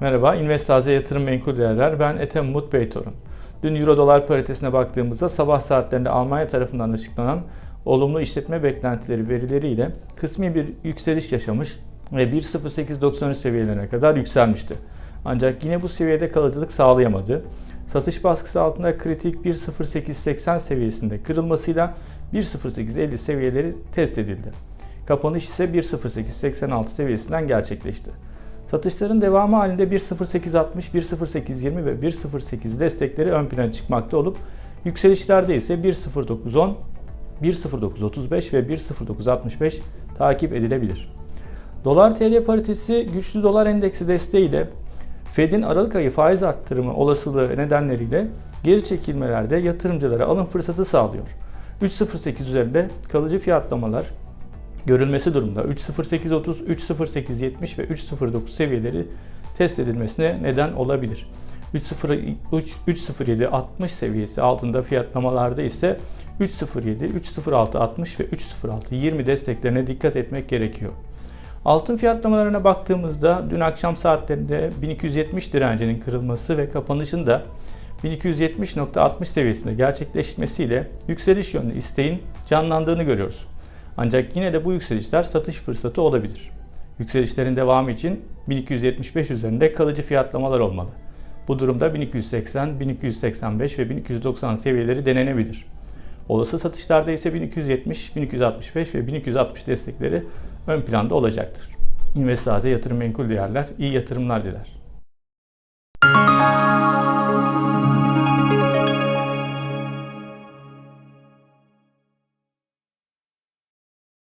Merhaba, Investaze Yatırım Menkul Değerler. Ben Ethem Umut Beytorun. Dün Euro dolar paritesine baktığımızda sabah saatlerinde Almanya tarafından açıklanan olumlu işletme beklentileri verileriyle kısmi bir yükseliş yaşamış ve 1.0893 seviyelerine kadar yükselmişti. Ancak yine bu seviyede kalıcılık sağlayamadı. Satış baskısı altında kritik 1.0880 seviyesinde kırılmasıyla 1.0850 seviyeleri test edildi. Kapanış ise 1.0886 seviyesinden gerçekleşti. Satışların devamı halinde 1.0860, 1.0820 ve 1.08 destekleri ön plana çıkmakta olup yükselişlerde ise 1.0910, 1.0935 ve 1.0965 takip edilebilir. Dolar TL paritesi güçlü dolar endeksi desteğiyle Fed'in Aralık ayı faiz arttırımı olasılığı nedenleriyle geri çekilmelerde yatırımcılara alım fırsatı sağlıyor. 3.08 üzerinde kalıcı fiyatlamalar görülmesi durumda 3.0830, 3.0870 ve 3.09 seviyeleri test edilmesine neden olabilir. 3.0760 seviyesi altında fiyatlamalarda ise 3.07, 3.0660 ve 3.0620 desteklerine dikkat etmek gerekiyor. Altın fiyatlamalarına baktığımızda dün akşam saatlerinde 1270 direncinin kırılması ve kapanışın da 1270.60 seviyesinde gerçekleşmesiyle yükseliş yönlü isteğin canlandığını görüyoruz. Ancak yine de bu yükselişler satış fırsatı olabilir. Yükselişlerin devamı için 1275 üzerinde kalıcı fiyatlamalar olmalı. Bu durumda 1280, 1285 ve 1290 seviyeleri denenebilir. Olası satışlarda ise 1270, 1265 ve 1260 destekleri ön planda olacaktır. İnvestaze Yatırım Menkul Değerler iyi yatırımlar diler.